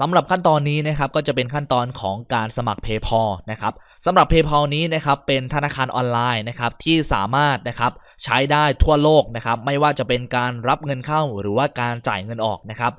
สำหรับขั้นตอนนี้นะครับก็จะเป็นขั้นตอนของการสมัคร PayPal นะครับสำหรับ PayPal นี้นะครับเป็นธนาคารออนไลน์นะครับที่สามารถนะครับใช้ได้ทั่วโลกนะครับไม่ว่าจะเป็นการรับเงินเข้าหรือว่าการจ่ายเงินออกนะครับ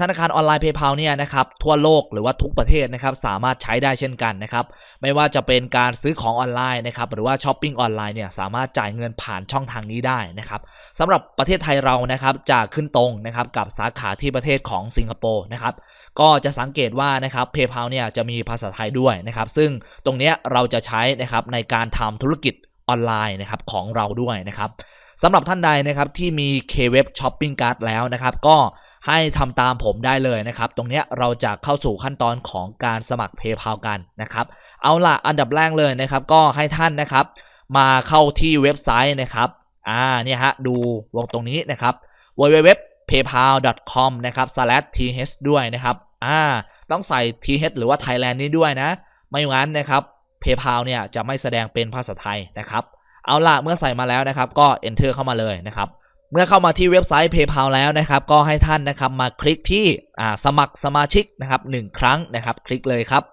ธนาคารออนไลน์ PayPal เนี่ยนะครับทั่วโลกหรือว่าทุกประเทศนะครับสามารถใช้ได้เช่นกันนะครับไม่ว่าจะเป็นการซื้อของออนไลน์นะครับหรือว่าช้อปปิ้งออนไลน์เนี่ยสามารถจ่ายเงินผ่านช่องทางนี้ได้นะครับสำหรับประเทศไทยเรานะครับจะขึ้นตรงนะครับกับสาขาที่ประเทศของสิงคโปร์นะครับ ก็จะสังเกตว่านะครับ PayPal เนี่ยจะมีภาษาไทยด้วยนะครับ ซึ่งตรงนี้เราจะใช้นะครับในการทำธุรกิจออนไลน์นะครับของเราด้วยนะครับสำหรับท่านใดนะครับที่มี K-Web Shopping Card แล้วนะครับ ก็ให้ทำตามผมได้เลยนะครับ ตรงนี้เราจะเข้าสู่ขั้นตอนของการสมัคร PayPal กันนะครับ เอาล่ะอันดับแรกเลยนะครับ ก็ให้ท่านนะครับ มาเข้าที่เว็บไซต์นะครับอ่าเนี่ยฮะดูวงตรงนี้นะครับ www paypal.com นะครับ /th ด้วยนะครับ อ่าต้องใส่ th หรือว่า Thailand นี้ด้วยนะ ไม่งั้นนะครับ PayPal เนี่ยจะไม่แสดงเป็นภาษาไทยนะครับ เอาล่ะเมื่อใส่มาแล้วนะครับ ก็ enter เข้ามาเลยนะครับเมื่อเข้ามาที่เว็บไซต์ PayPal แล้วนะครับ ก็ให้ท่านนะครับมาคลิกที่อ่าสมัครสมาชิกนะครับหนึ่งครั้งนะครับ คลิกเลยครับ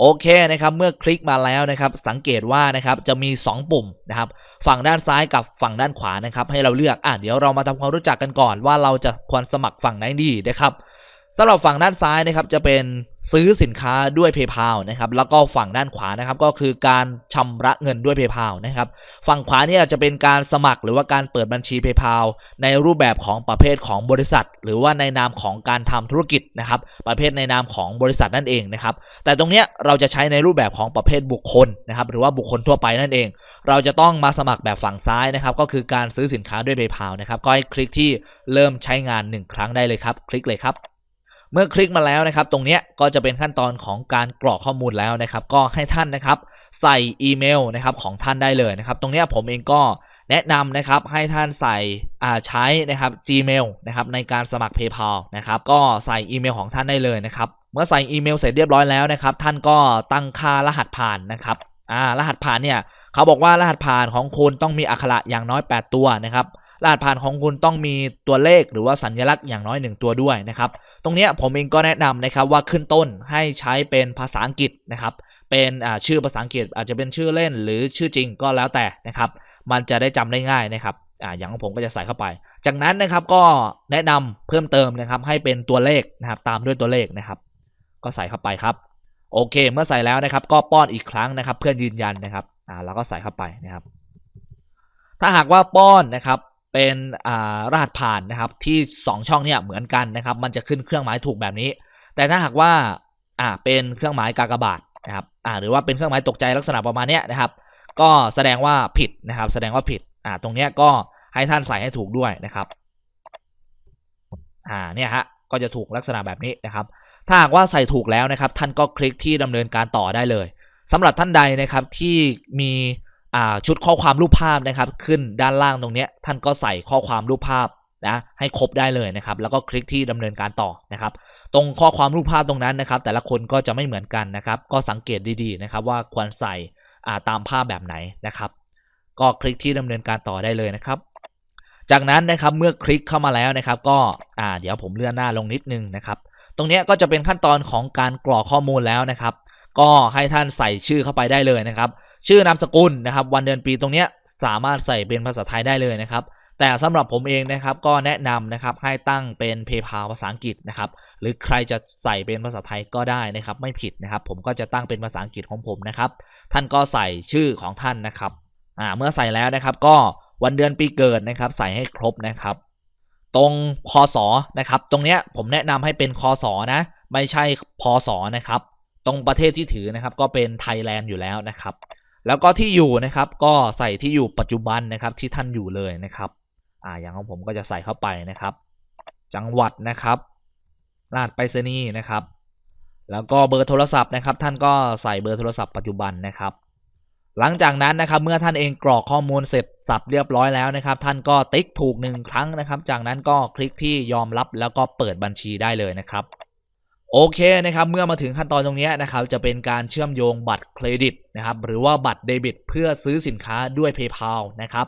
โอเคนะครับเมื่อคลิกมาแล้วนะครับ สังเกตว่านะครับจะมี 2 ปุ่มนะครับ ฝั่งด้านซ้ายกับฝั่งด้านขวานะครับ ให้เราเลือกอะเดี๋ยวเรามาทำความรู้จักกันก่อนว่าเราจะควรสมัครฝั่งไหนดีนะครับ สำหรับฝั่งด้านซ้ายนะครับจะเป็นซื้อสินค้าด้วย PayPal นะครับแล้วก็ฝั่งด้านขวานะครับก็คือการชำระเงินด้วย PayPal นะครับฝั่งขวาเนี่ยจะเป็นการสมัครหรือว่าการเปิดบัญชี PayPal ในรูปแบบของประเภทของบริษัท หรือว่าในนามของการทำธุรกิจนะครับประเภทในนามของบริษัทนั่นเองนะครับแต่ตรงเนี้ยเราจะใช้ในรูปแบบของประเภทบุคคลนะครับหรือว่าบุคคลทั่วไปนั่นเอง เราจะต้องมาสมัครแบบฝั่งซ้ายนะครับก็คือการซื้อสินค้าด้วย PayPal นะครับก็ให้คลิกที่เริ่มใช้งาน 1 ครั้งได้เลยครับ คลิกเลยครับ เมื่อคลิกมาแล้วนะครับ ตรงนี้ก็จะเป็นขั้นตอนของการกรอกข้อมูลแล้วนะครับ ก็ให้ท่านนะครับ ใส่อีเมลนะครับของท่านได้เลยนะครับ ตรงนี้ผมเองก็แนะนำนะครับให้ท่านใส่อ่าใช้นะครับ Gmail นะครับในการสมัคร PayPal นะครับ ก็ใส่อีเมลของท่านได้เลยนะครับ เมื่อใส่อีเมลเสร็จเรียบร้อยแล้วนะครับ ท่านก็ตั้งค่ารหัสผ่านนะครับอ่ารหัสผ่านเนี่ยเขาบอกว่ารหัสผ่านของคุณต้องมีอักขระอย่างน้อย 8 ตัวนะครับ รหัสผ่านของคุณต้องมีตัวเลขหรือว่าสัญลักษณ์อย่างน้อย 1 ตัวด้วยนะครับ ตรงนี้ผมเองก็แนะนำนะครับว่าขึ้นต้นให้ใช้เป็นภาษาอังกฤษนะครับ เป็นชื่อภาษาอังกฤษอาจจะเป็นชื่อเล่นหรือชื่อจริงก็แล้วแต่นะครับ มันจะได้จำได้ง่ายนะครับอ่าอย่างของผมก็จะใส่เข้าไป จากนั้นนะครับก็แนะนำเพิ่มเติมนะครับให้เป็นตัวเลขนะครับตามด้วยตัวเลขนะครับ ก็ใส่เข้าไปครับ โอเค เมื่อใส่แล้วนะครับ ก็ป้อนอีกครั้งนะครับ เพื่อยืนยันนะครับอ่าแล้วก็ใส่เข้าไปนะครับ ถ้าหากว่าป้อนนะครับ เป็นอ่ารหัสผ่านนะครับที่ 2 ช่องเนี่ยเหมือนกันนะครับมันจะขึ้นเครื่องหมายถูกแบบนี้ แต่ถ้าหากว่าอ่าเป็นเครื่องหมายกากบาทนะครับอ่าหรือว่าเป็นเครื่องหมายตกใจลักษณะประมาณเนี้ยนะครับ ก็แสดงว่าผิดนะครับ แสดงว่าผิดอ่าตรงเนี้ยก็ให้ท่านใส่ให้ถูกด้วยนะครับอ่าเนี่ยฮะก็จะถูกลักษณะแบบนี้นะครับ ถ้าหากว่าใส่ถูกแล้วนะครับ ท่านก็คลิกที่ดำเนินการต่อได้เลยสำหรับท่านใดนะครับที่มี ชุดข้อความรูปภาพนะครับ ขึ้นด้านล่างตรงนี้ท่านก็ใส่ข้อความรูปภาพนะให้ครบได้เลยนะครับ แล้วก็คลิกที่ดำเนินการต่อนะครับ ตรงข้อความรูปภาพตรงนั้นนะครับ แต่ละคนก็จะไม่เหมือนกันนะครับ ก็สังเกตดีๆนะครับ ว่าควรใส่ตามภาพแบบไหนนะครับ ก็คลิกที่ดำเนินการต่อได้เลยนะครับ จากนั้นนะครับเมื่อคลิกเข้ามาแล้วนะครับ ก็เดี๋ยวผมเลื่อนหน้าลงนิดนึงนะครับ ตรงนี้ก็จะเป็นขั้นตอนของการกรอกข้อมูลแล้วนะครับ ก็ให้ท่านใส่ชื่อเข้าไปได้เลยนะครับ ชื่อนามสกุลนะครับ วันเดือนปีตรงเนี้ยสามารถใส่เป็นภาษาไทยได้เลยนะครับ แต่สำหรับผมเองนะครับก็แนะนำนะครับให้ตั้งเป็น PayPal ภาษาอังกฤษนะครับ หรือใครจะใส่เป็นภาษาไทยก็ได้นะครับ ไม่ผิดนะครับ ผมก็จะตั้งเป็นภาษาอังกฤษของผมนะครับ ท่านก็ใส่ชื่อของท่านนะครับอ่าเมื่อใส่แล้วนะครับก็วันเดือนปีเกิดนะครับ ใส่ให้ครบนะครับ ตรงคศนะครับ ตรงเนี้ยผมแนะนำให้เป็นคศนะ ไม่ใช่พศนะครับ ตรงประเทศที่ถือนะครับ ก็เป็นไทยแลนด์อยู่แล้วนะครับ แล้วก็ที่อยู่นะครับก็ใส่ที่อยู่ปัจจุบันนะครับที่ท่านอยู่เลยนะครับอ่าอย่างของผมก็จะใส่เข้าไปนะครับ จังหวัดนะครับรหัสไปรษณีย์นะครับ แล้วก็เบอร์โทรศัพท์นะครับ ท่านก็ใส่เบอร์โทรศัพท์ปัจจุบันนะครับ หลังจากนั้นนะครับเมื่อท่านเองกรอกข้อมูลเสร็จสับเรียบร้อยแล้วนะครับ ท่านก็ติ๊กถูกหนึ่งครั้งนะครับ จากนั้นก็คลิกที่ยอมรับแล้วก็เปิดบัญชีได้เลยนะครับ โอเคนะครับเมื่อมาถึงขั้นตอนตรงนี้นะครับจะเป็นการเชื่อมโยงบัตรเครดิตนะครับหรือว่าบัตรเดบิต เพื่อซื้อสินค้าด้วย PayPal นะครับ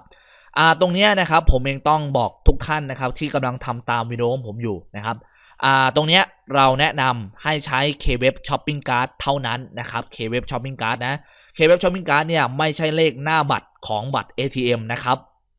อ่าตรงนี้นะครับผมเองต้องบอกทุกท่านนะครับที่กำลังทำตามวิดีโอของผมอยู่นะครับอ่าตรงนี้เราแนะนำให้ใช้ K-Web Shopping Card เท่านั้นนะครับ K-Web Shopping Card นะ K-Web Shopping Card เนี่ยไม่ใช่เลขหน้าบัตรของบัตร ATM นะครับ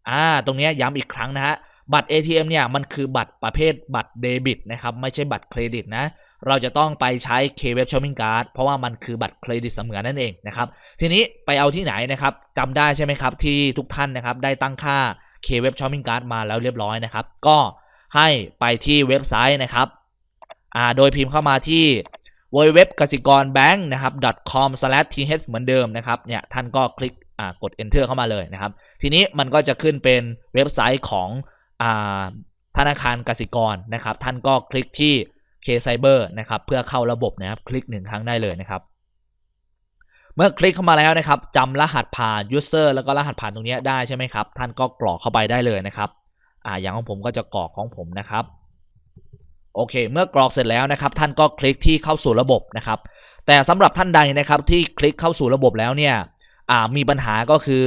อ่าตรงนี้ย้ำอีกครั้งนะฮะ บัตร ATM เนี่ยมันคือบัตรประเภทบัตรเดบิตนะครับไม่ใช่บัตรเครดิตนะเราจะต้องไปใช้ K-Web Shopping Card เพราะว่ามันคือบัตรเครดิตเสมือนนั่นเองนะครับทีนี้ไปเอาที่ไหนนะครับจำได้ใช่ไหมครับที่ทุกท่านนะครับได้ตั้งค่า K-Web Shopping Card มาแล้วเรียบร้อยนะครับก็ให้ไปที่เว็บไซต์นะครับอ่าโดยพิมพ์เข้ามาที่ www กสิกรแบงค์นะครับ com/th เหมือนเดิมนะครับเนี่ยท่านก็คลิกอ่ากด enter เข้ามาเลยนะครับ ทีนี้มันก็จะขึ้นเป็นเว็บไซต์ของ ธนาคารกสิกรนะครับ ท่านก็คลิกที่ K Cyber นะครับเพื่อเข้าระบบนะครับ คลิกหนึ่งครั้งได้เลยนะครับ เมื่อคลิกเข้ามาแล้วนะครับจำรหัสผ่าน user แล้วก็รหัสผ่านตรงนี้ได้ใช่ไหมครับ ท่านก็กรอกเข้าไปได้เลยนะครับอ่าอย่างของผมก็จะกรอกของผมนะครับโอเค เมื่อกรอกเสร็จแล้วนะครับ ท่านก็คลิกที่เข้าสู่ระบบนะครับ แต่สำหรับท่านใดนะครับที่คลิกเข้าสู่ระบบแล้วเนี่ยมีปัญหาก็คือ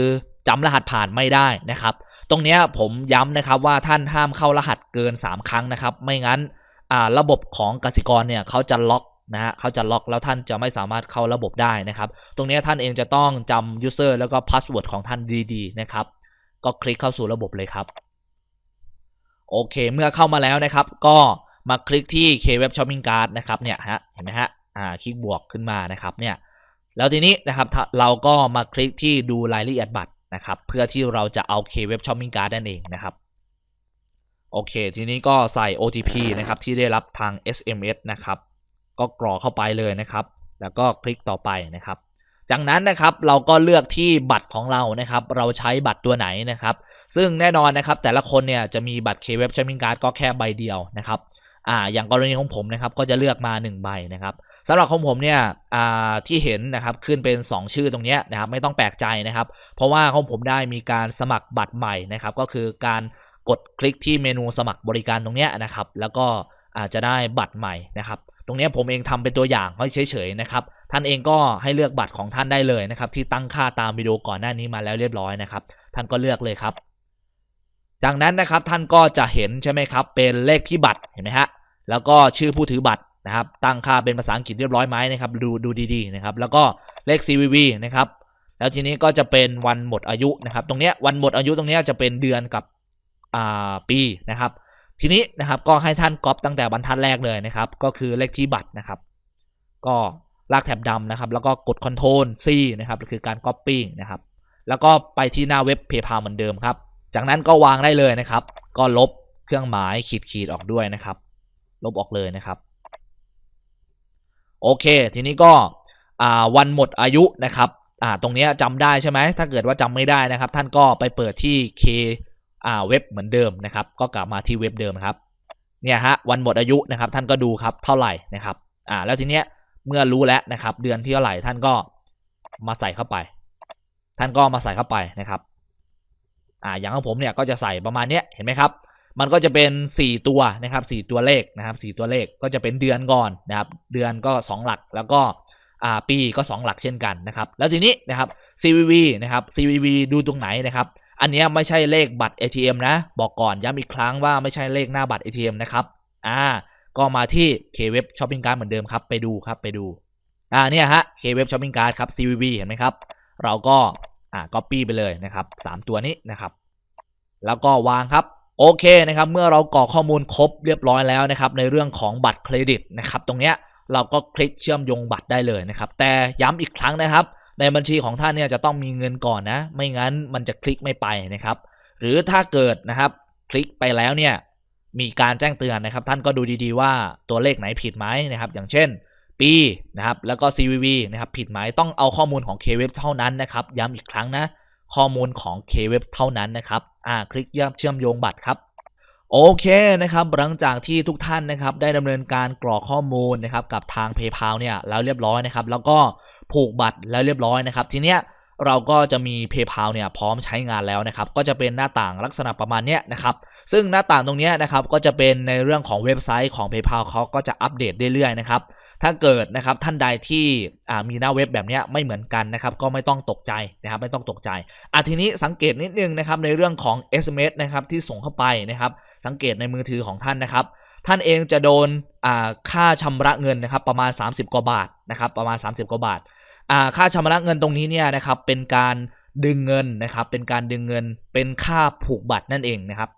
จำรหัสผ่านไม่ได้นะครับ ตรงนี้ผมย้ำนะครับว่าท่านห้ามเข้ารหัสเกิน 3 ครั้งนะครับ ไม่งั้นระบบของกสิกรเนี่ยเขาจะล็อกนะฮะเขาจะล็อกแล้วท่านจะไม่สามารถเข้าระบบได้นะครับ ตรงนี้ท่านเองจะต้องจำ user แล้วก็ password ของท่านดีๆนะครับ ก็คลิกเข้าสู่ระบบเลยครับ โอเค เมื่อเข้ามาแล้วนะครับ ก็มาคลิกที่ K-Web Shopping Card นะครับเนี่ยฮะเห็นไหมฮะอ่าคลิกบวกขึ้นมานะครับเนี่ยแล้วทีนี้นะครับเราก็มาคลิกที่ดูรายละเอียดบัตร นะครับ เพื่อที่เราจะเอา K-Web Shopping Card นั่นเองนะครับโอเค ทีนี้ก็ใส่ OTP นะครับ ที่ได้รับทาง SMS นะครับ ก็กรอกเข้าไปเลยนะครับ แล้วก็คลิกต่อไปนะครับ จากนั้นนะครับเราก็เลือกที่บัตรของเรานะครับ เราใช้บัตรตัวไหนนะครับ ซึ่งแน่นอนนะครับแต่ละคนเนี่ยจะมีบัตร K-Web Shopping Card ก็แค่ใบเดียวนะครับ อ่าอย่างกรณีของผมนะครับก็จะเลือกมา1ใบนะครับสำหรับของผมเนี่ยอ่าที่เห็นนะครับขึ้นเป็น 2 ชื่อตรงนี้นะครับไม่ต้องแปลกใจนะครับ เพราะว่าของผมได้มีการสมัครบัตรใหม่นะครับก็คือการกดคลิกที่เมนูสมัครบริการตรงนี้นะครับ แล้วก็อาจจะได้บัตรใหม่นะครับ ตรงนี้ผมเองทำเป็นตัวอย่างไว้เฉยๆนะครับท่านเองก็ให้เลือกบัตรของท่านได้เลยนะครับที่ตั้งค่าตามวิดีโอก่อนหน้านี้มาแล้วเรียบร้อยนะครับท่านก็เลือกเลยครับ จากนั้นนะครับท่านก็จะเห็นใช่ไหมครับ เป็นเลขที่บัตรเห็นไหมฮะแล้วก็ชื่อผู้ถือบัตรนะครับ ตั้งค่าเป็นภาษาอังกฤษเรียบร้อยไหมนะครับดูดูดีๆนะครับ แล้วก็เลข CVV นะครับ แล้วทีนี้ก็จะเป็นวันหมดอายุนะครับ ตรงเนี้ยวันหมดอายุตรงเนี้ยจะเป็นเดือนกับอ่าปีนะครับ ทีนี้นะครับก็ให้ท่านก๊อปตั้งแต่บรรทัดแรกเลยนะครับ ก็คือเลขที่บัตรนะครับ ก็ลากแถบดำนะครับ แล้วก็กด Ctrl C นะครับคือการ Copy นะครับ แล้วก็ไปที่หน้าเว็บ PayPal เหมือนเดิมครับ จากนั้นก็วางได้เลยนะครับ ก็ลบเครื่องหมายขีดขีดๆออกด้วยนะครับ ลบออกเลยนะครับ โอเค ทีนี้ก็วันหมดอายุนะครับตรงนี้จำได้ใช่ไหมถ้าเกิดว่าจำไม่ได้นะครับ ท่านก็ไปเปิดที่ K เว็บเหมือนเดิมนะครับ ก็กลับมาที่เว็บเดิมครับ เนี่ยฮะวันหมดอายุนะครับ ท่านก็ดูครับเท่าไหร่นะครับ อ่า แล้วทีเนี้ยเมื่อรู้แล้วนะครับ เดือนที่เท่าไหร่ท่านก็มาใส่เข้าไป ท่านก็มาใส่เข้าไปนะครับ อ่าอย่างของผมเนี่ยก็จะใส่ประมาณเนี้ยเห็นไหมครับ มันก็จะเป็น 4 ตัวนะครับ4ตัวเลขนะครับ4ตัวเลขก็จะเป็นเดือนก่อนนะครับ เดือนก็ 2 หลักแล้วก็อ่าปีก็ 2 หลักเช่นกันนะครับ แล้วทีนี้นะครับ CVV นะครับ CVV ดูตรงไหนนะครับ อันนี้ไม่ใช่เลขบัตร ATM นะ บอกก่อนย้ำอีกครั้งว่าไม่ใช่เลขหน้าบัตร ATM นะครับอ่าก็มาที่ K-Web Shopping Card เหมือนเดิมครับไปดูครับไปดูอ่าเนี่ยฮะ K-Web Shopping Card ครับ CVV เห็นไหมครับ เราก็ อ่า copy ไปเลยนะครับสามตัวนี้นะครับ แล้วก็วางครับโอเคนะครับ เมื่อเรากรอกข้อมูลครบเรียบร้อยแล้วนะครับ ในเรื่องของบัตรเครดิตนะครับ ตรงเนี้ยเราก็คลิกเชื่อมโยงบัตรได้เลยนะครับ แต่ย้ำอีกครั้งนะครับ ในบัญชีของท่านเนี่ยจะต้องมีเงินก่อนนะ ไม่งั้นมันจะคลิกไม่ไปนะครับ หรือถ้าเกิดนะครับ คลิกไปแล้วเนี่ยมีการแจ้งเตือนนะครับ ท่านก็ดูดีๆว่าตัวเลขไหนผิดไหมนะครับ อย่างเช่น ปีนะครับแล้วก็ CVV นะครับผิดไหมต้องเอาข้อมูลของ K-Web เท่านั้นนะครับย้ำอีกครั้งนะข้อมูลของ K-Web เท่านั้นนะครับอ่าคลิกเชื่อมโยงบัตรครับโอเคนะครับหลังจากที่ทุกท่านนะครับได้ดำเนินการกรอกข้อมูลนะครับกับทาง PayPal เนี่ยแล้วเรียบร้อยนะครับแล้วก็ผูกบัตรแล้วเรียบร้อยนะครับทีเนี้ย เราก็จะมี PayPal เนี่ยพร้อมใช้งานแล้วนะครับ ก็จะเป็นหน้าต่างลักษณะประมาณเนี้ยนะครับ ซึ่งหน้าต่างตรงนี้นะครับก็จะเป็นในเรื่องของเว็บไซต์ของ PayPal เขาก็จะอัปเดตเรื่อยๆนะครับ ถ้าเกิดนะครับท่านใดที่มีหน้าเว็บแบบนี้ไม่เหมือนกันนะครับ ก็ไม่ต้องตกใจนะครับไม่ต้องตกใจอะทีนี้สังเกตนิดนึงนะครับในเรื่องของ SMS นะครับที่ส่งเข้าไปนะครับ สังเกตในมือถือของท่านนะครับ ท่านเองจะโดนอ่าค่าชำระเงินนะครับประมาณ 30 กว่าบาทนะครับประมาณ 30 กว่าบาทอ่าค่าชำระเงินตรงนี้เนี่ยนะครับเป็นการดึงเงินนะครับเป็นการดึงเงินเป็นค่าผูกบัตรนั่นเองนะครับ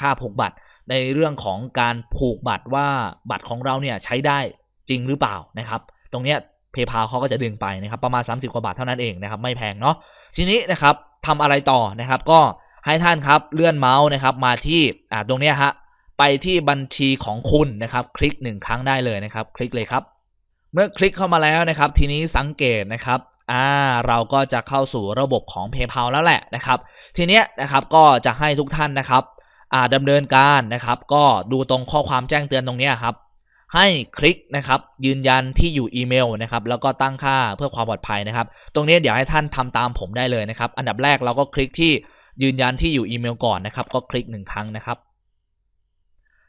ค่าผูกบัตรในเรื่องของการผูกบัตรว่าบัตรของเราเนี่ยใช้ได้จริงหรือเปล่านะครับ ตรงเนี้ยเพย์พาเขาก็จะดึงไปนะครับประมาณ 30 กว่าบาทเท่านั้นเองนะครับไม่แพงเนาะทีนี้นะครับทำอะไรต่อนะครับก็ให้ท่านครับเลื่อนเมาส์นะครับมาที่อ่าตรงเนี้ยฮะ ไปที่บัญชีของคุณนะครับ คลิกหนึ่งครั้งได้เลยนะครับ คลิกเลยครับ เมื่อคลิกเข้ามาแล้วนะครับ ทีนี้สังเกตนะครับอ่าเราก็จะเข้าสู่ระบบของ PayPal แล้วแหละนะครับ ทีเนี้ยนะครับก็จะให้ทุกท่านนะครับอ่าดำเนินการนะครับ ก็ดูตรงข้อความแจ้งเตือนตรงเนี้ยครับให้คลิกนะครับยืนยันที่อยู่อีเมลนะครับแล้วก็ตั้งค่าเพื่อความปลอดภัยนะครับ ตรงนี้เดี๋ยวให้ท่านทำตามผมได้เลยนะครับ อันดับแรกเราก็คลิกที่ยืนยันที่อยู่อีเมลก่อนนะครับ ก็คลิกหนึ่งครั้งนะครับ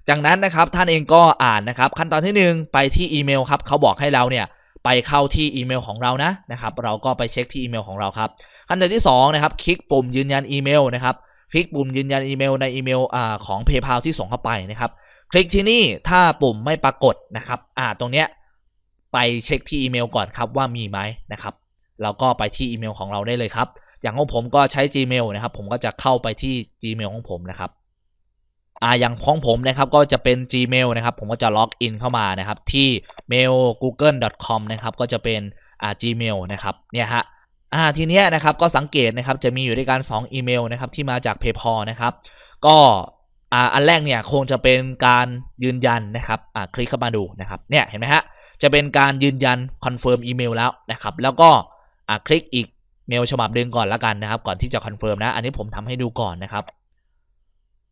จากนั้นนะครับท่านเองก็อ่านนะครับขั้นตอนที่หนึ่งไปที่อีเมลครับเขาบอกให้เราเนี่ยไปเข้าที่อีเมลของเรานะนะครับเราก็ไปเช็คที่อีเมลของเราครับขั้นตอนที่สองนะครับคลิกปุ่มยืนยันอีเมลนะครับคลิกปุ่มยืนยันอีเมลในอีเมลอ่าของ PayPal ที่ส่งเข้าไปนะครับคลิกที่นี่ถ้าปุ่มไม่ปรากฏนะครับอ่าตรงเนี้ยไปเช็คที่อีเมลก่อนครับว่ามีไหมนะครับเราก็ไปที่อีเมลของเราได้เลยครับอย่างของผมก็ใช้ Gmail นะครับผมก็จะเข้าไปที่ Gmail ของผมนะครับ อ่าอย่างของผมนะครับก็จะเป็น Gmail นะครับผมก็จะล็อกอินเข้ามานะครับที่ mail google.com นะครับก็จะเป็นอ่า Gmail นะครับเนี่ยฮะอ่าทีเนี้ยนะครับก็สังเกตนะครับจะมีอยู่ด้วยกัน2อีเมลนะครับที่มาจาก PayPal นะครับก็อ่าอันแรกเนี่ยคงจะเป็นการยืนยันนะครับอ่าคลิกเข้ามาดูนะครับเนี่ยเห็นไหมฮะจะเป็นการยืนยันคอนเฟิร์มอีเมลแล้วนะครับแล้วก็อ่าคลิกอีกเมลฉบับหนึ่งก่อนละกันนะครับก่อนที่จะคอนเฟิร์มนะอันนี้ผมทำให้ดูก่อนนะครับ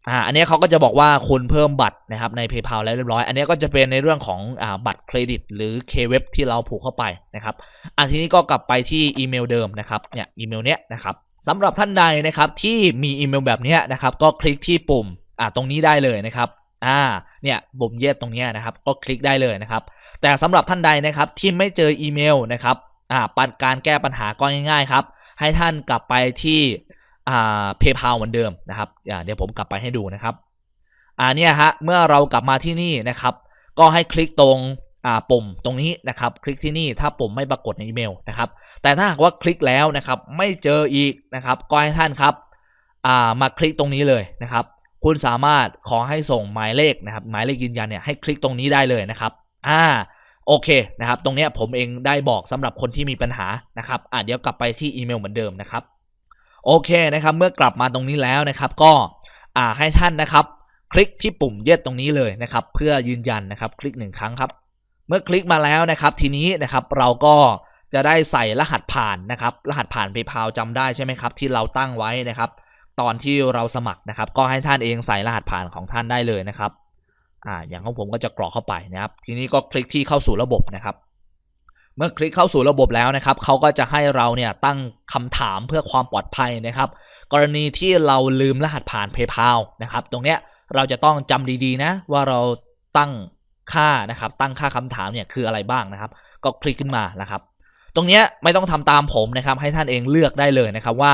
อ่าอันนี้เขาก็จะบอกว่าคุณเพิ่มบัตรนะครับใน PayPal แล้วเรียบร้อย อันนี้ก็จะเป็นในเรื่องของอ่าบัตรเครดิต หรือ K-Web ที่เราผูกเข้าไปนะครับอะทีนี้ก็กลับไปที่อีเมลเดิมนะครับเนี่ยอีเมลเนี้ยนะครับสำหรับท่านใดนะครับที่มีอีเมลแบบเนี้ยนะครับก็คลิกที่ปุ่มอ่าตรงนี้ได้เลยนะครับอ่าเนี่ยปุ่มเย็ดตรงเนี้ยนะครับก็คลิกได้เลยนะครับแต่สำหรับท่านใดนะครับที่ไม่เจออีเมลนะครับอ่าปัญการแก้ปัญหาก็ง่ายๆครับให้ท่านกลับไปที่ อ่า PayPal เหมือนเดิมนะครับเดี๋ยวผมกลับไปให้ดูนะครับอ่าเนี่ยฮะเมื่อเรากลับมาที่นี่นะครับ ก็ให้คลิกตรงอ่าปุ่มตรงนี้นะครับ คลิกที่นี่ถ้าปุ่มไม่ปรากฏในอีเมลนะครับ แต่ถ้าหากว่าคลิกแล้วนะครับ ไม่เจออีกนะครับ ก็ให้ท่านครับอ่ามาคลิกตรงนี้เลยนะครับ คุณสามารถขอให้ส่งหมายเลขนะครับ หมายเลขยืนยันเนี่ยให้คลิกตรงนี้ได้เลยนะครับอ่าโอเคนะครับ ตรงนี้ผมเองได้บอกสำหรับคนที่มีปัญหานะครับอ่าเดี๋ยวกลับไปที่อีเมลเหมือนเดิมนะครับ โอเคนะครับ เมื่อกลับมาตรงนี้แล้วนะครับก็ให้ท่านนะครับ คลิกที่ปุ่มเย็ดตรงนี้เลยนะครับ เพื่อยืนยันนะครับ คลิกหนึ่งครั้งครับ เมื่อคลิกมาแล้วนะครับ ทีนี้นะครับเราก็จะได้ใส่รหัสผ่านนะครับ รหัสผ่าน PayPal จำได้ใช่ไหมครับ ที่เราตั้งไว้นะครับ ตอนที่เราสมัครนะครับ ก็ให้ท่านเองใส่รหัสผ่านของท่านได้เลยนะครับอ่าอย่างของผมก็จะกรอกเข้าไปนะครับ ทีนี้ก็คลิกที่เข้าสู่ระบบนะครับ เมื่อคลิกเข้าสู่ระบบแล้วนะครับเขาก็จะให้เราเนี่ยตั้งคำถามเพื่อความปลอดภัยนะครับ กรณีที่เราลืมรหัสผ่าน PayPal นะครับ ตรงเนี้ยเราจะต้องจำดีๆนะว่าเราตั้งค่านะครับ ตั้งค่าคำถามเนี่ยคืออะไรบ้างนะครับ ก็คลิกขึ้นมานะครับ ตรงเนี้ยไม่ต้องทำตามผมนะครับ ให้ท่านเองเลือกได้เลยนะครับว่า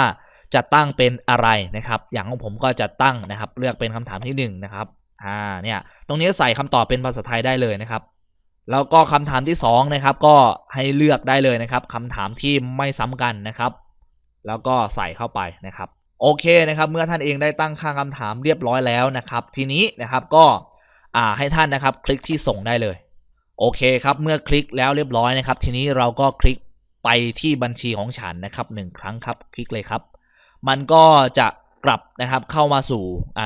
จะตั้งเป็นอะไรนะครับ อย่างของผมก็จะตั้งนะครับ เลือกเป็นคำถามที่หนึ่งนะครับอ่าเนี่ยตรงนี้ใส่คำตอบเป็นภาษาไทยได้เลยนะครับ แล้วก็คำถามที่สองนะครับก็ให้เลือกได้เลยนะครับคำถามที่ไม่ซ้ำกันนะครับ แล้วก็ใส่เข้าไปนะครับโอเคนะครับเมื่อท่านเองได้ตั้งค่าคำถามเรียบร้อยแล้วนะครับ ทีนี้นะครับก็อ่าให้ท่านนะครับคลิกที่ส่งได้เลยโอเคครับเมื่อคลิกแล้วเรียบร้อยนะครับ ทีนี้เราก็คลิกไปที่บัญชีของฉันนะครับหนึ่งครั้งครับ คลิกเลยครับ มันก็จะ กลับนะครับเข้ามาสู่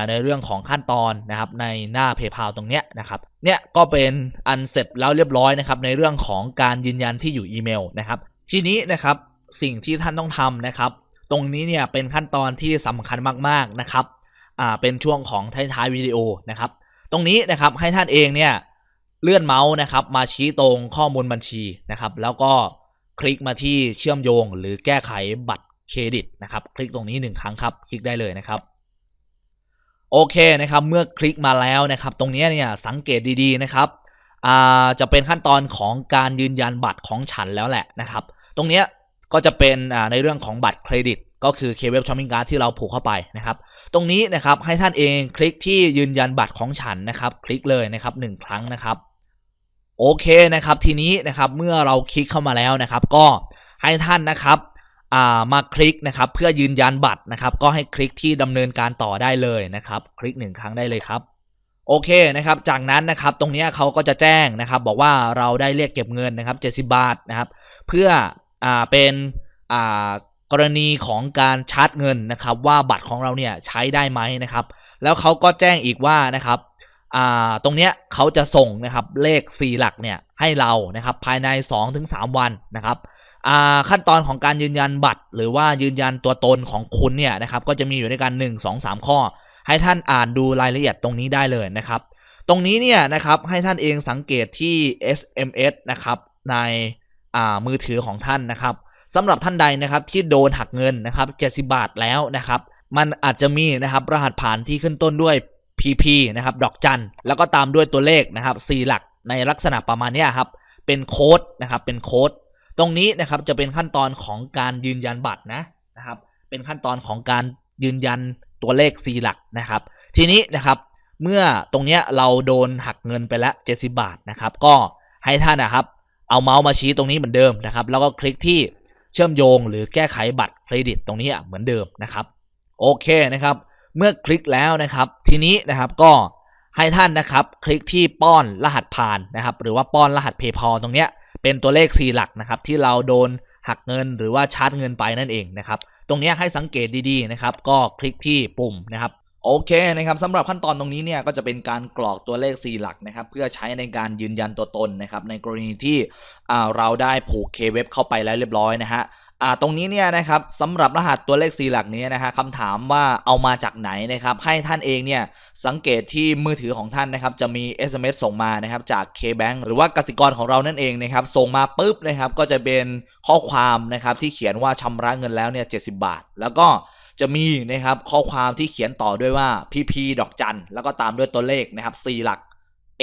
ในเรื่องของขั้นตอนนะครับในหน้า PayPal ตรงเนี้ยนะครับเนี่ยก็เป็นอันเสร็จแล้วเรียบร้อยนะครับในเรื่องของการยืนยันที่อยู่อีเมลนะครับทีนี้นะครับสิ่งที่ท่านต้องทำนะครับ ตรงนี้เนี่ยเป็นขั้นตอนที่สำคัญมากๆนะครับอ่าเป็นช่วงของท้ายๆวิดีโอนะครับตรงนี้นะครับให้ท่านเองเนี่ยเลื่อนเมาส์นะครับมาชี้ตรงข้อมูลบัญชีนะครับแล้วก็คลิกมาที่เชื่อมโยงหรือแก้ไขบัตร เครดิตนะครับคลิกตรงนี้หนึ่งครั้งครับคลิกได้เลยนะครับโอเคนะครับเมื่อคลิกมาแล้วนะครับตรงนี้เนี่ยสังเกตดีๆนะครับจะเป็นขั้นตอนของการยืนยันบัตรของฉันแล้วแหละนะครับตรงนี้ก็จะเป็นในเรื่องของบัตรเครดิต ก็คือ K-Web Shopping Cart ที่เราผูกเข้าไปนะครับตรงนี้นะครับให้ท่านเองคลิกที่ยืนยันบัตรของฉันนะครับคลิกเลยนะครับหนึ่งครั้งนะครับโอเคนะครับทีนี้นะครับเมื่อเราคลิกเข้ามาแล้วนะครับ ก็ให้ท่านนะครับ มาคลิกนะครับเพื่อยืนยันบัตรนะครับก็ให้คลิกที่ดำเนินการต่อได้เลยนะครับ คลิกหนึ่งครั้งได้เลยครับโอเคนะครับ จากนั้นนะครับตรงนี้เขาก็จะแจ้งนะครับ บอกว่าเราได้เรียกเก็บเงินนะครับ70 บาทนะครับ เพื่ออ่าเป็นอ่ากรณีของการชาร์จเงินนะครับ ว่าบัตรของเราเนี่ยใช้ได้ไหมนะครับ แล้วเขาก็แจ้งอีกว่านะครับอ่าตรงเนี้ยเขาจะส่งนะครับเลข 4 หลักเนี่ยให้เรานะครับภายใน 2-3 วันนะครับ ขั้นตอนของการยืนยันบัตร หรือว่ายืนยันตัวตนของคุณเนี่ยนะครับก็จะมีอยู่ในการ1 2 3 ข้อ ให้ท่านอ่านดูรายละเอียดตรงนี้ได้เลยนะครับ ตรงนี้เนี่ยนะครับให้ท่านเองสังเกตที่ SMS นะครับในมือถือของท่านนะครับสำหรับท่านใดนะครับที่โดนหักเงินนะครับ70 บาทแล้วนะครับ มันอาจจะมีนะครับรหัสผ่านที่ขึ้นต้นด้วย PP นะครับดอกจันแล้วก็ตามด้วยตัวเลขนะครับ4หลักในลักษณะประมาณนี้ครับเป็นโค้ดนะครับเป็นโค้ด ตรงนี้นะครับจะเป็นขั้นตอนของการยืนยันบัตรนะนะครับ เป็นขั้นตอนของการยืนยันตัวเลข4หลักนะครับ ทีนี้นะครับเมื่อตรงเนี้ยเราโดนหักเงินไปแล้ว70 บาทนะครับ ก็ให้ท่านนะครับ เอาเมาส์มาชี้ตรงนี้เหมือนเดิมนะครับ แล้วก็คลิกที่เชื่อมโยงหรือแก้ไขบัตรเครดิตตรงนี้เหมือนเดิมนะครับ โอเคนะครับ เมื่อคลิกแล้วนะครับ ทีนี้นะครับก็ให้ท่านนะครับ คลิกที่ป้อนรหัสผ่านนะครับ หรือว่าป้อนรหัส PayPal ตรงเนี้ย เป็นตัวเลข 4 หลักนะครับที่เราโดนหักเงินหรือว่าชาร์จเงินไปนั่นเองนะครับตรงนี้ให้สังเกตดีๆนะครับก็คลิกที่ปุ่มนะครับโอเคนะครับสำหรับขั้นตอนตรงนี้เนี่ยก็จะเป็นการกรอกตัวเลข 4 หลักนะครับเพื่อใช้ในการยืนยันตัวตนนะครับในกรณีที่เราได้ผูก K-Web เข้าไปแล้วเรียบร้อยนะฮะ อ่าตรงนี้เนี่ยนะครับสำหรับรหัสตัวเลข4หลักนี้นะฮะคำถามว่าเอามาจากไหนนะครับให้ท่านเองเนี่ยสังเกตที่มือถือของท่านนะครับจะมี SMS ส่งมานะครับจาก K-Bank หรือว่ากสิกรของเรานั่นเองนะครับส่งมาปุ๊บนะครับก็จะเป็นข้อความนะครับที่เขียนว่าชำระเงินแล้วเนี่ย70บาท แล้วก็จะมีนะครับข้อความที่เขียนต่อด้วยว่า PP ดอกจันแล้วก็ตามด้วยตัวเลขนะครับ4หลัก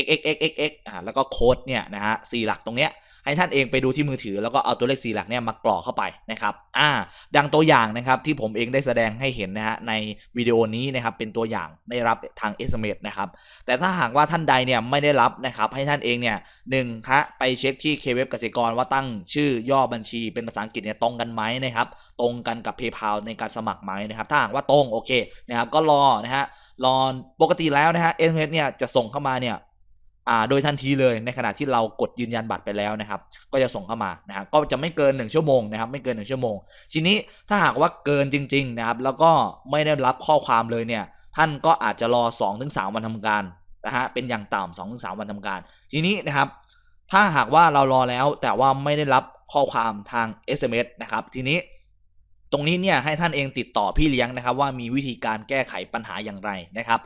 xxxxx อ่าแล้วก็โค้ดเนี่ยนะฮะ4หลักตรงเนี้ย ให้ท่านเองไปดูที่มือถือแล้วก็เอาตัวเลข4หลักเนี่ยมากรอกเข้าไปนะครับอ่าดังตัวอย่างนะครับที่ผมเองได้แสดงให้เห็นนะฮะในวิดีโอนี้นะครับเป็นตัวอย่างได้รับทาง SMS นะครับแต่ถ้าหากว่าท่านใดเนี่ยไม่ได้รับนะครับให้ท่านเองเนี่ยหนึ่งคะไปเช็คที่ K-Web กสิกรว่าตั้งชื่อย่อบัญชีเป็นภาษาอังกฤษเนี่ยตรงกันไหมนะครับตรงกันกับ PayPal ในการสมัครไหมนะครับถ้าหากว่าตรงโอเคนะครับก็รอนะฮะรอปกติแล้วนะฮะ SMS เนี่ยจะส่งเข้ามาเนี่ย โดยทันทีเลยในขณะที่เรากดยืนยันบัตรไปแล้วนะครับ ก็จะส่งเข้ามานะฮะก็จะไม่เกิน 1 ชั่วโมงนะครับไม่เกิน 1 ชั่วโมง ทีนี้ถ้าหากว่าเกินจริงๆนะครับแล้วก็ไม่ได้รับข้อความเลยเนี่ยท่านก็อาจจะรอ 2-3 วันทำการนะฮะเป็นอย่างต่ำสองถึงสามวันทำการ ทีนี้นะครับ ถ้าหากว่าเรารอแล้วแต่ว่าไม่ได้รับข้อความทาง SMS นะครับ ทีนี้ตรงนี้เนี่ยให้ท่านเองติดต่อพี่เลี้ยงนะครับ ว่ามีวิธีการแก้ไขปัญหาอย่างไรนะครับ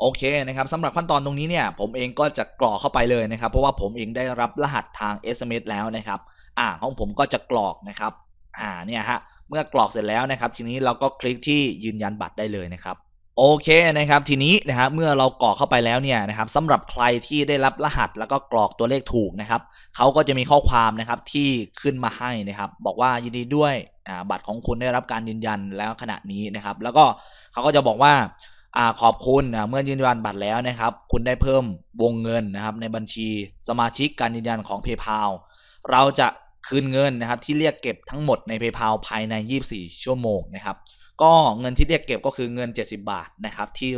โอเคนะครับสำหรับขั้นตอนตรงนี้เนี่ยผมเองก็จะกรอกเข้าไปเลยนะครับ เพราะว่าผมเองได้รับรหัสทาง SMS แล้วนะครับอ่าของผมก็จะกรอกนะครับอ่าเนี่ยฮะเมื่อกรอกเสร็จแล้วนะครับ ทีนี้เราก็คลิกที่ยืนยันบัตรได้เลยนะครับโอเคนะครับทีนี้นะฮะเมื่อเรากรอกเข้าไปแล้วเนี่ยนะครับสำหรับใครที่ได้รับรหัสแล้วก็กรอกตัวเลขถูกนะครับเขาก็จะมีข้อความนะครับที่ขึ้นมาให้นะครับบอกว่ายินดีด้วยอ่าบัตรของคุณได้รับการยืนยันแล้วขณะนี้นะครับ แล้วก็เขาก็จะบอกว่า ขอบคุณเมื่อยืนยันบัตรแล้วนะครับ คุณได้เพิ่มวงเงินนะครับ ในบัญชีสมาชิกการยืนยันของ PayPal เราจะคืนเงินนะครับ ที่เรียกเก็บทั้งหมดใน PayPal ภายใน 24 ชั่วโมงนะครับ ก็เงินที่เรียกเก็บก็คือเงิน 70 บาทนะครับ ที่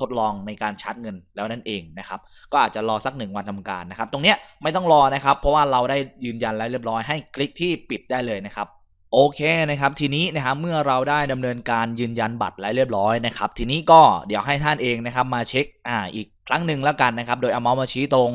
ทดลองในการชาร์จเงินแล้วนั่นเองนะครับ ก็อาจจะรอสักหนึ่งวันทำการนะครับ ตรงเนี้ยไม่ต้องรอนะครับ เพราะว่าเราได้ยืนยันแล้วเรียบร้อยให้คลิกที่ปิดได้เลยนะครับ โอเคนะครับทีนี้นะครับเมื่อเราได้ดำเนินการยืนยันบัตรแล้วเรียบร้อยนะครับทีนี้ก็เดี๋ยวให้ท่านเองนะครับมาเช็คอ่าอีกครั้งหนึ่งแล้วกันนะครับโดยเอาเมาส์มาชี้ตรง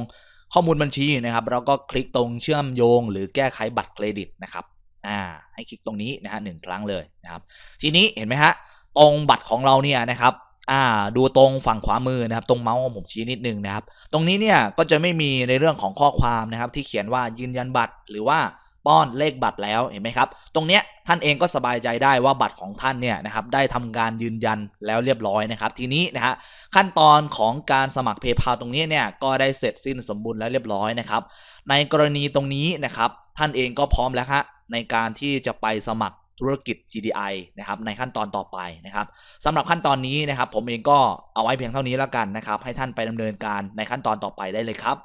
ข้อมูลบัญชีนะครับแล้วก็คลิกตรงเชื่อมโยง หรือแก้ไขบัตรเครดิตนะครับอ่าให้คลิกตรงนี้นะฮะหนึ่งครั้งเลยนะครับทีนี้เห็นไหมฮะตรงบัตรของเราเนี่ยนะครับอ่าดูตรงฝั่งขวามือนะครับตรงเมาส์ของผมชี้นิดนึงนะครับตรงนี้เนี่ยก็จะไม่มีในเรื่องของข้อความนะครับที่เขียนว่ายืนยันบัตรหรือว่า ป้อนเลขบัตรแล้วเห็นไหมครับ ตรงเนี้ยท่านเองก็สบายใจได้ว่าบัตรของท่านเนี่ยนะครับได้ทำการยืนยันแล้วเรียบร้อยนะครับ ทีนี้นะฮะขั้นตอนของการสมัคร PayPal ตรงนี้เนี่ยก็ได้เสร็จสิ้นสมบูรณ์แล้วเรียบร้อยนะครับ ในกรณีตรงนี้นะครับท่านเองก็พร้อมแล้วฮะในการที่จะไปสมัครธุรกิจ GDI นะครับในขั้นตอนต่อไปนะครับสำหรับขั้นตอนนี้นะครับ ผมเองก็เอาไว้เพียงเท่านี้แล้วกันนะครับ ให้ท่านไปดำเนินการในขั้นตอนต่อไปได้เลยครับ